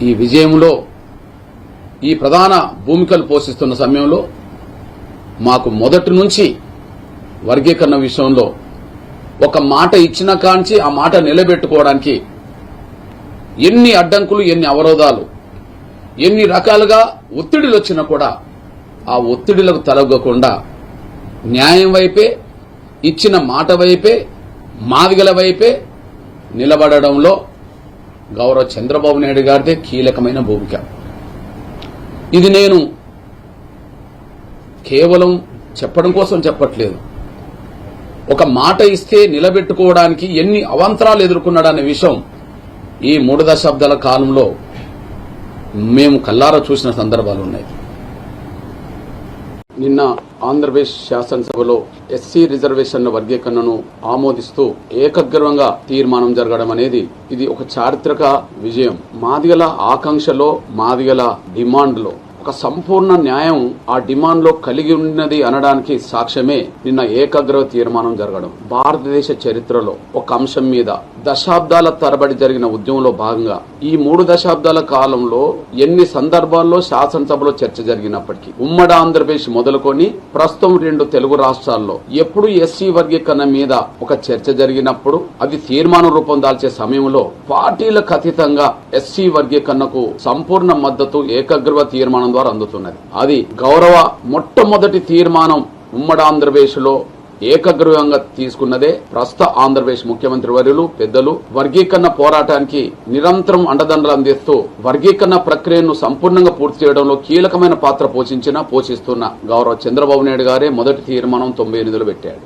ఈ విజయంలో ఈ ప్రధాన భూమికలు పోషిస్తున్న సమయంలో మాకు మొదటి నుంచి వర్గీకరణ విషయంలో ఒక మాట ఇచ్చిన కాంచి ఆ మాట నిలబెట్టుకోవడానికి ఎన్ని అడ్డంకులు ఎన్ని అవరోధాలు ఎన్ని రకాలుగా ఒత్తిడిలు వచ్చినా కూడా ఆ ఒత్తిడిలకు తలగకుండా న్యాయం వైపే ఇచ్చిన మాట వైపే మాదిగల వైపే నిలబడడంలో గౌరవ చంద్రబాబు నాయుడు గారిదే కీలకమైన భూమిక. ఇది నేను కేవలం చెప్పడం కోసం చెప్పట్లేదు. ఒక మాట ఇస్తే నిలబెట్టుకోవడానికి ఎన్ని అవాంతరాలు ఎదుర్కొన్నాడనే విషయం ఈ మూడు దశాబ్దాల కాలంలో మేము కల్లారా చూసిన సందర్భాలు ఉన్నాయి. నిన్న ఆంధ్రప్రదేశ్ శాసనసభలో ఎస్సీ రిజర్వేషన్ల వర్గీకరణను ఆమోదిస్తూ ఏకగ్రవంగా తీర్మానం జరగడం అనేది ఇది ఒక చారిత్రక విజయం. మాదిగల ఆకాంక్షలో మాదిగల డిమాండ్లో. ఒక సంపూర్ణ న్యాయం ఆ డిమాండ్లో కలిగి ఉన్నది అనడానికి సాక్ష్యమే నిన్న ఏకగ్రవ తీర్మానం జరగడం. భారతదేశ చరిత్రలో ఒక అంశం మీద దశాబ్దాల తరబడి జరిగిన ఉద్యమంలో భాగంగా ఈ మూడు దశాబ్దాల కాలంలో ఎన్ని సందర్భాల్లో శాసనసభలో చర్చ జరిగినప్పటికీ ఉమ్మడి ఆంధ్రప్రదేశ్ మొదలుకొని ప్రస్తుతం రెండు తెలుగు రాష్ట్రాల్లో ఎప్పుడు ఎస్సీ వర్గీకరణ మీద ఒక చర్చ జరిగినప్పుడు అది తీర్మానం రూపం దాల్చే సమయంలో పార్టీలకు అతీతంగా ఎస్సీ వర్గీకరణకు సంపూర్ణ మద్దతు ఏకగ్రవ తీర్మానం ద్వారా అందుతున్నది. అది గౌరవ మొట్టమొదటి తీర్మానం ఉమ్మడి ఆంధ్రప్రదేశ్లో ఏకగ్రీవంగా తీసుకున్నదే ప్రస్తుత ఆంధ్రప్రదేశ్ ముఖ్యమంత్రి వర్యులు పెద్దలు వర్గీకరణ పోరాటానికి నిరంతరం అండదండలు అందిస్తూ వర్గీకరణ ప్రక్రియను సంపూర్ణంగా పూర్తి చేయడంలో కీలకమైన పాత్ర పోషించిన పోషిస్తున్న గౌరవ చంద్రబాబు నాయుడు గారే మొదటి తీర్మానం తొంభై ఎనిమిదిలో పెట్టాడు.